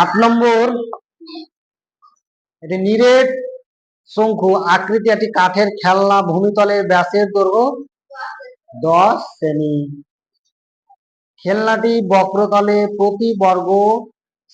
আট নম্বর। এটি নিরেট শঙ্কু, আকৃতি একটি কাঠের খেলনা, ভূমিতলের ব্যাসের দৈর্ঘ্য দশ সেমি। খেলনাটি বক্রতলে প্রতি বর্গ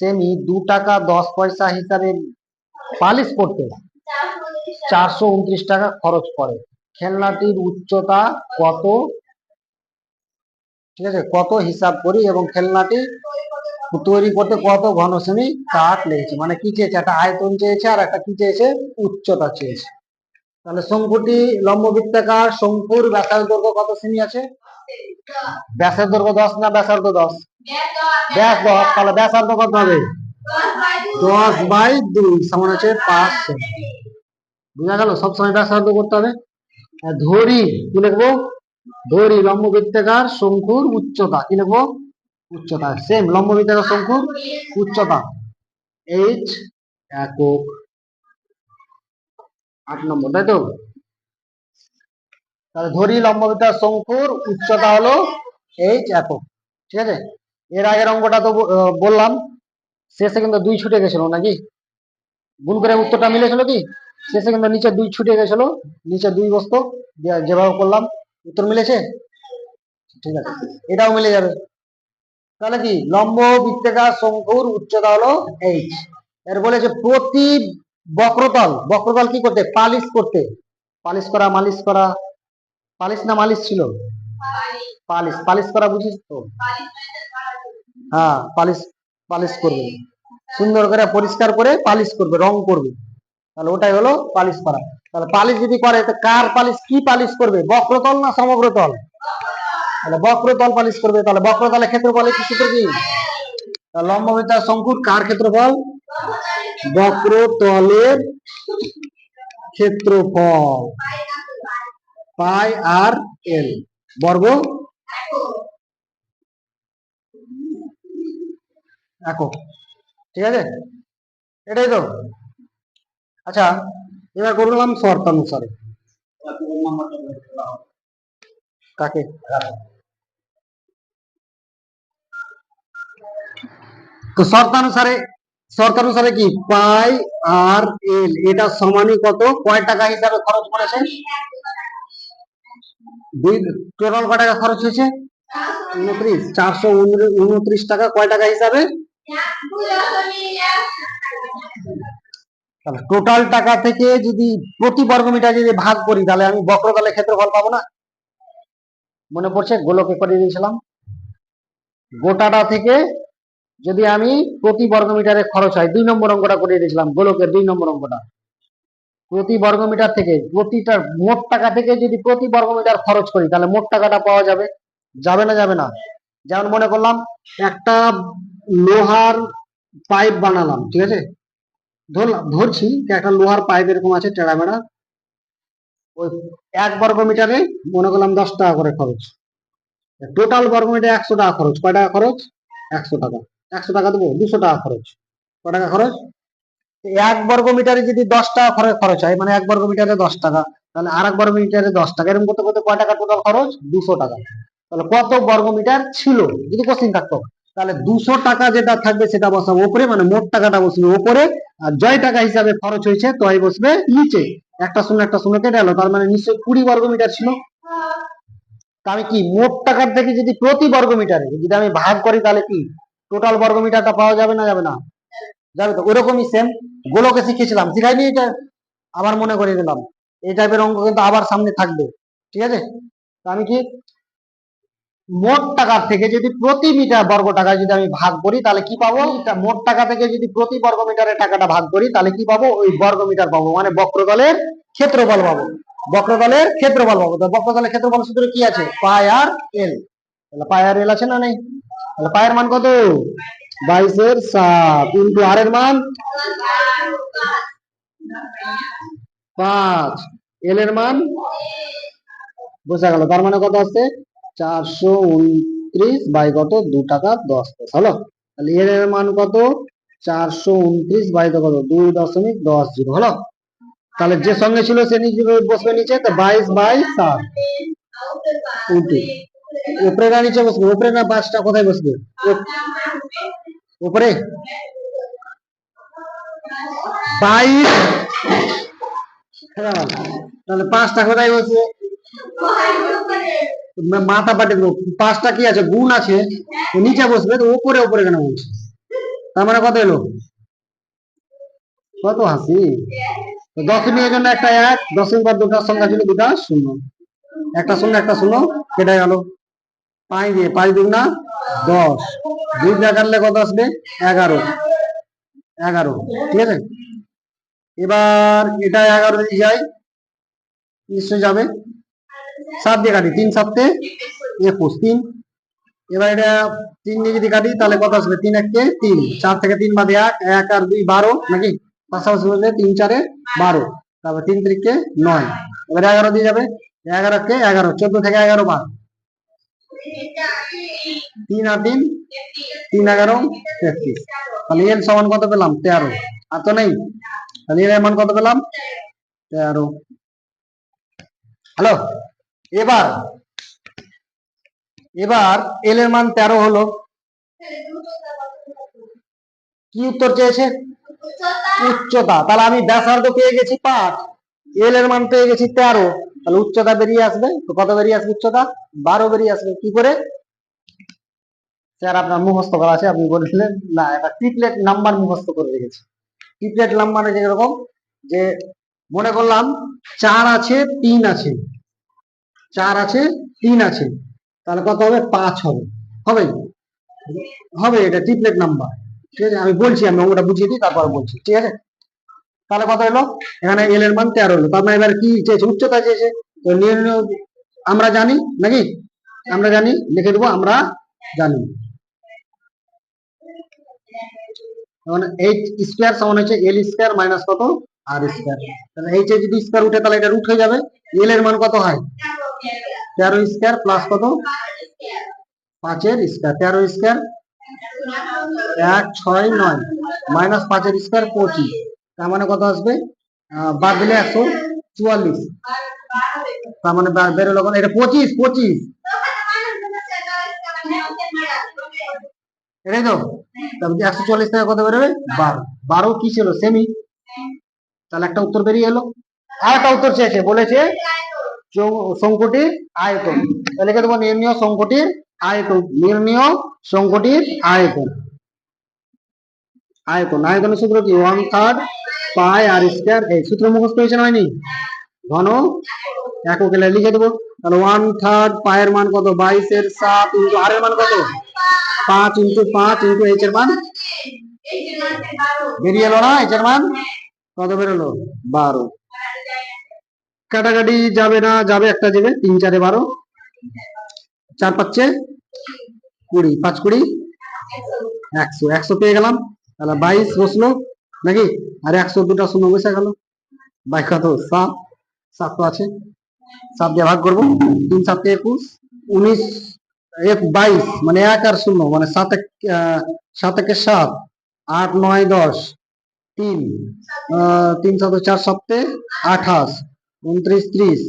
সেমি দু টাকা দশ পয়সা হিসাবে পালিশ করতে চারশো উনত্রিশ টাকা খরচ করে। খেলনাটির উচ্চতা কত? ঠিক আছে? কত হিসাব করি এবং খেলনাটি তৈরি করতে কত ঘন সেমি কাঠ লেগেছে? মানে কি চেয়েছে? একটা আয়তন চেয়েছে আর একটা কি চেয়েছে? উচ্চতা চেয়েছে। তাহলে শঙ্কুটি লম্ব বৃত্তাকার শঙ্কুর ব্যাসার্ধ দৈর্ঘ্য কত শ্রেণি আছে? ব্যাসের দৈর্ঘ্য দশ না ব্যাসার্ধ দশ? ব্যাস দশ। তাহলে ব্যাসার্ধ কত হবে? দশ বাই দুই সমান আছে পাঁচ সেমি বোঝা গেল? সবসময় ব্যাসার্ধ করতে হবে। ধরি, কি লিখব? ধরি লম্ব বৃত্তাকার শঙ্কুর উচ্চতা। কি লিখব? উচ্চতা। সেম লম্ব বৃত্তাকার শঙ্কুর উচ্চতা। এইচ একক আট নম্বর, তাই তো? তাহলে ধরি লম্ব শঙ্কুর উচ্চতা হলো এইচ একক। ঠিক আছে? এর আগের অঙ্কটা তো বললাম। শেষে কিন্তু দুই ছুটে গেছিল নাকি? ভুল করে উত্তরটা মিলেছিল কি? শেষে কিন্তু নিচে দুই ছুটে গেছিল। নিচে দুই বস্তু। যেভাবে করলাম। উত্তর মিলেছে? ঠিক আছে, এটাও মিলে যাবে। তাহলে কি? লম্ব বৃত্তাকার শঙ্কুর উচ্চতা হলো এইচ এর বলেছে প্রতি বক্রতল বক্রতল কি করতে? পালিশ করতে। পালিশ করা, মালিশ করা। পালিশ না মালিশ ছিল? পালিশ। পালিশ করা বুঝিস তো? হ্যাঁ পালিশ পালিশ করবে। সুন্দর করে পরিষ্কার করে পালিশ করবে, রং করবে। তাহলে ওটাই হলো পালিশ করা। তাহলে পালিশ যদি করে, তো কার পালিশ? কি পালিশ করবে? বক্রতল না সমগ্রতল? তাহলে বক্রতল পালিশ করবে। তাহলে বক্রতলের ক্ষেত্রফলে কি সূত্র কি তাহলে লম্ববিতা শঙ্কুর কার ক্ষেত্রফল? বক্রতলের ক্ষেত্রফল। পাই আর এল। বর্গ? একক। ঠিক আছে? এটাই তো। আচ্ছা এবার করলাম শর্তানুসারে। কাকে? তো শর্তানুসারে শর্তানুসারে কি? পাই আর এল। এটা সমানই কত? কয় টাকা হিসাবে খরচ করেছে? দুই টোটাল কয় টাকা খরচ হয়েছে? উনত্রিশ। চারশো উনত্রিশ টাকা কয় টাকা হিসাবে? তাহলে টোটাল টাকা থেকে যদি প্রতি বর্গ মিটার যদি ভাগ করি, তাহলে আমি বক্রতলের ক্ষেত্রফল পাবো না? মনে পড়ছে? গোলকে করে দিয়েছিলাম গোটাটা থেকে যদি আমি প্রতি বর্গ মিটারে খরচ হয়, দুই নম্বর অঙ্কটা করে দিয়েছিলাম, গোলকের দুই নম্বর অঙ্কটা। প্রতি বর্গ মিটার থেকে প্রতিটা মোট টাকা থেকে যদি প্রতি বর্গ মিটার খরচ করি, তাহলে মোট টাকাটা পাওয়া যাবে? যাবে না যাবে না। যেমন মনে করলাম, একটা লোহার পাইপ বানালাম, ঠিক আছে? ধরছি একটা লোহার পাইপ এরকম আছে টেড়া মেড়া ওই এক বর্গ মিটারে মনে করলাম দশ টাকা করে খরচ। টোটাল বর্গ মিটারে একশো টাকা খরচ। কয় টাকা খরচ? একশো টাকা। একশো টাকা দেবো, দুশো টাকা খরচ। কয় টাকা খরচ? এক বর্গ মিটারে যদি দশ টাকা খরচ খরচ হয় মানে এক বর্গ মিটারে দশ টাকা, তাহলে আর এক বর্গ মিটারে দশ টাকা। এরকম করতে করতে কয় টাকা টোটাল খরচ? দুশো টাকা। তাহলে কত বর্গ মিটার ছিল? যদি কোশ্চিন থাকতো। তাহলে দুশো টাকা যেটা থাকবে সেটা বসাবো ওপরে মানে মোট টাকাটা বসবে ওপরে আর জয় টাকা হিসাবে খরচ হয়েছে তয় বসবে নিচে। একটা শূন্য একটা শূন্য কেটে গেল তার মানে নিশ্চয়ই কুড়ি বর্গ মিটার ছিল। তা আমি কি, মোট টাকার থেকে যদি প্রতি বর্গ মিটারে, যদি আমি ভাগ করি তাহলে কি টোটাল বর্গ মিটারটা পাওয়া যাবে না যাবে না? যাবে তো ওরকমই সেম গোলকে শিখেছিলাম শিখাইনি এটা? আবার মনে করে দিলাম। এই টাইপের অঙ্ক কিন্তু আবার সামনে থাকবে, ঠিক আছে? তো আমি কি মোট টাকার থেকে যদি প্রতি মিটার বর্গ টাকা যদি আমি ভাগ করি, তাহলে কি পাবো? মোট টাকা থেকে যদি প্রতি বর্গ মিটারে টাকাটা ভাগ করি, তাহলে কি পাবো? ওই বর্গ মিটার পাবো। মানে বক্রতলের ক্ষেত্রফল পাবো। বক্রতলের ক্ষেত্রফল পাবো। তো বক্রতলের ক্ষেত্রফল সূত্র কি আছে? পাই আর এল। তাহলে পাই আর এল আছে না নেই? তাহলে পায়ের মান কত? বাইশের সাত ইন্টু আর এর মান? পাঁচ। এল এর মান? বোঝা গেল। তার মানে কত আছে চারশো উনত্রিশ বাই কত? দু টাকা দশ পয়সা হলো? তাহলে এর মান কত? চারশো উনত্রিশ বাই কত? দুই দশমিক দশ জিরো হলো? তাহলে যে সঙ্গে ছিল সে নিচে বসবে নিচে তো বাইশ বাই সাত। উনত্রিশ। উপরে না নিচে বসবে? উপরে না পাঁচটা কোথায় বসবে? উপরে। বাইশ। হ্যাঁ, তাহলে পাঁচটা কোথায় বসবে? মাথা পাটে পাঁচটা কি আছে? গুণ আছে। নিচে বসবে, তো উপরে উপরে কেন বলছে? তার মানে কত এলো? কত হাসি? তো দশমিকের জন্য একটা এক দশমিক পর দুটার সংখ্যা ছিল দুটা, শূন্য। একটা শূন্য একটা শূন্য, কেটে গেল। পাঁচ দিয়ে, পাঁচ দুগুণা দশ। দুই দিয়ে কাটলে কত আসবে? এগারো। এগারো। ঠিক আছে? এবার এটা এগারো দিয়ে যায় নিশ্চয় যাবে। সাত দিয়ে কাটি, তিন সাতে একুশ, তিন। এবার এটা তিন দিয়ে যদি কাটি, তাহলে কত আসবে? তিন এককে তিন। চার থেকে তিন বাদে এক এক আর দুই বারো, নাকি? পাশাপাশি বললে তিন চারে বারো। তারপর তিন তিরিখে নয়। এবার এগারো দিয়ে যাবে। এগারো কে এগারো, চোদ্দ থেকে এগারো বার তিন আর তিন তিন এগারো, তেত্রিশ। তাহলে এর সমান কত পেলাম? তেরো। আর তো নেই। তাহলে এর মান কত পেলাম? তেরো। হ্যালো? এবার এবার এল এর মান তেরো হলো। কি উত্তর চেয়েছে? উচ্চতা। তাহলে আমি ব্যাসার্ধ পেয়ে গেছি পাঁচ। এল এর মান পেয়ে গেছি তেরো। তাহলে উচ্চতা বেরিয়ে আসবে। তো কত বেরিয়ে আসবে উচ্চতা? বারো বেরিয়ে আসবে। কি করে? স্যার, আপনার মুখস্থ করা আছে, আপনি বলছিলেন না এটা ট্রিপলেট নাম্বার মুখস্থ করে রেখেছি। ট্রিপলেট নাম্বার যেরকম, যে মনে করলাম চার আছে, তিন আছে। চার আছে, তিন আছে। তাহলে কত হবে? পাঁচ হবে। হবে হবে এটা ট্রিপলেট নাম্বার ঠিক আছে? আমি বলছি, আমি ওটা বুঝিয়ে দিই, তারপর বলছি। ঠিক আছে? তাহলে কত হলো? এখানে এল এর মান তেরো হলো। তার মানে এবার কি চেয়েছে? উচ্চতা চেয়েছে। তো আমরা জানি, নাকি? আমরা জানি, লিখে দেবো, আমরা জানি। মানে এইচ স্কোয়ার সমান হচ্ছে এল স্কোয়ার মাইনাস কত? আর স্কোয়ার তাহলে এইচ যদি স্কোয়ার উঠে, তাহলে এটা রুট হয়ে যাবে। এল এর মান কত হয়? তেরো স্কোয়ার প্লাস কত? পাঁচের স্কোয়ার। তেরো স্কোয়ার এক, ছয়, নয়। মাইনাস পাঁচের স্কোয়ার পঁচিশ। তার মানে কত আসবে? বাদ দিলে একশো চুয়াল্লিশ। তার মানে বা- বেরোলো কত? এটা পঁচিশ পঁচিশ। এটাই তো? তারপর একশো চল্লিশ থেকে কত বেরোবে? বারো। বারো কি ছিল? সেমি তাহলে একটা উত্তর বেরিয়ে এলো। আর একটা উত্তর চেয়েছে। বলেছে শঙ্কুটির আয়তন। লিখে দেবো নির্ণীয় শঙ্কুটির আয়তন, নির্ণীয় শঙ্কুটির আয়তন। আয়তন, আয়তনের সূত্র কি? One third pi r square এই সূত্র মুখস্থ হয়েছে হয়নি? ঘন একক লিখে দেবো। তাহলে ওয়ান থার্ড পায়ের মান কত? বাইশের সাত ইন্টু আর এর মান কত? পাঁচ ইন্টু পাঁচ ইন্টু এইচ এর মান? বেরিয়ে এলো না? এইচ এর মান? কত বেরোলো? বারো। কাটাকাটি যাবে না, যাবে একটা যাবে তিন, চারে বারো। চার পাঁচে কুড়ি, পাঁচ কুড়ি, একশো একশো পেয়ে গেলাম। তাহলে বাইশ বসল নাকি? আর একশো দুটা শূন্য বসে গেল। বাই কত? সাত সাত তো আছে। সাত দিয়ে ভাগ করব। তিন, সাতে একুশ, উনিশ এক বাইশ মানে এক আর শূন্য মানে সাত এক সাত একে সাত, আট, নয়, দশ, তিন তিন, সাত, চার সপ্তে আঠাশ উনত্রিশ, ত্রিশ।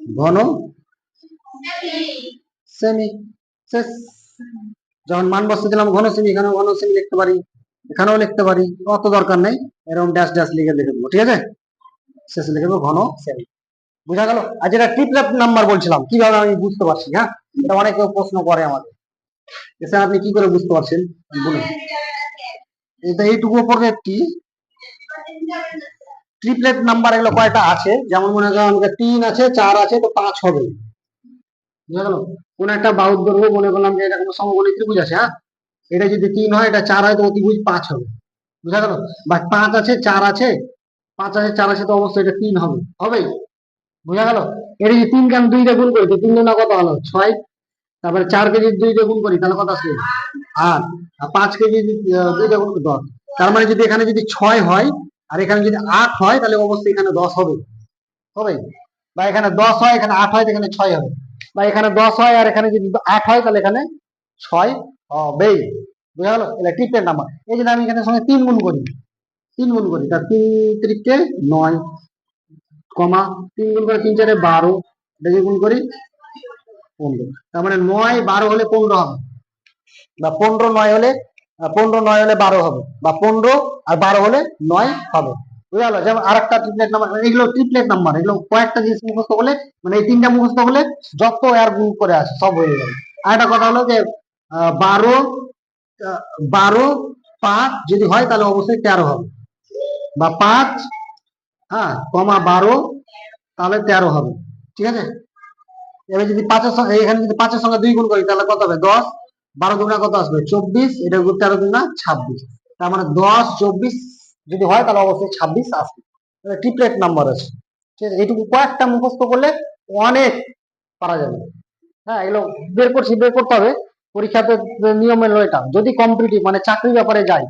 ঘন সেমি। শেষ। যখন মান বসতে দিলাম ঘন সেমি, এখানেও ঘন সেমি লিখতে পারি, এখানেও লিখতে পারি, অত দরকার নেই, এরকম ড্যাশ ড্যাশ লিখে লিখে দেবো, ঠিক আছে? শেষে লিখে দেবো ঘন সেমি। বুঝা গেল? আর যেটা টিপলেট নাম্বার বলছিলাম, কীভাবে আমি বুঝতে পারছি হ্যাঁ? এটা অনেকে প্রশ্ন করে আমাকে। স্যার আপনি কি করে বুঝতে পারছেন? বলুন। এটা এইটুকু পরে কি ট্রিপলেট নাম্বার এগুলো কয়টা? আছে। যেমন মনে করেন তিন আছে, চার আছে, তো পাঁচ হবে। বুঝা গেল কোন একটা বাহুর দৈর্ঘ্য মনে করলাম যে এটা কোনো সমকোণী ত্রিভুজ আছে হ্যাঁ? এটা যদি তিন হয়, এটা চার হয় তো অতিভুজ পাঁচ হবে। বুঝা গেল বা পাঁচ আছে, চার আছে। পাঁচ আছে, চার আছে, তো অবশ্যই এটা তিন হবে। হবে? বুঝা গেল? এটা যদি তিন কেন দুই দিয়ে গুণ করি, তো তিন গুণ কত হলো? ছয়। তারপরে চার কেজি দুই দিয়ে গুণ করি, তাহলে কত আসবে? আট। আর পাঁচ কেজি দুই দিয়ে গুণ দশ। তার মানে যদি এখানে যদি ছয় হয় আর এখানে যদি আট হয়, তাহলে অবশ্যই এখানে দশ হবে। হবে? বা এখানে দশ হয়, এখানে আট হয়, এখানে ছয় হবে। বা এখানে দশ হয়, আর এখানে যদি আট হয়, তাহলে এখানে ছয় হবে। বুঝা গেল? এটা টিপের নাম্বার। এই যদি আমি এখানে সঙ্গে তিন গুণ করি। তিন গুণ করি। তার তিন তিরিখে নয় কমা তিন গুণ করে তিন চারে বারো। এটা গুণ করি, পনেরো। তার মানে নয় বারো হলে পনেরো হবে। বা পনেরো নয় হলে পনেরো, নয় হলে বারো হবে বা পনেরো আর বারো হলে নয় হবে। বুঝা গেল? যেমন আর একটা ট্রিপলেট নাম্বার এগুলো ট্রিপলেট নাম্বার এগুলো কয়েকটা জিনিস মুখস্থ করলে মানে এই তিনটা মুখস্থ হলে যত আর গুণ করে আসে, সব হয়ে যাবে। আর একটা কথা হলো যে বারো বারো, পাঁচ যদি হয় তাহলে অবশ্যই তেরো হবে। বা পাঁচ হ্যাঁ কমা বারো, তাহলে তেরো হবে। ঠিক আছে? এবার যদি পাঁচের সঙ্গে, এখানে যদি পাঁচের সঙ্গে দুই গুণ করি, তাহলে কত হবে? দশ। বারো দুগুণা কত আসবে? চব্বিশ। এটা তেরো দুগুণা ছাব্বিশ। তার মানে দশ, চব্বিশ যদি হয়, তাহলে অবশ্যই ছাব্বিশ আসবে। ট্রিপলেট নাম্বার আছে। ঠিক আছে? এইটুকু কয়েকটা মুখস্থ করলে অনেক পারা যাবে। হ্যাঁ এগুলো বের করছি, বের করতে হবে। পরীক্ষাতে নিয়ম এটা। যদি কম্পিটিটিভ মানে চাকরির ব্যাপারে যাই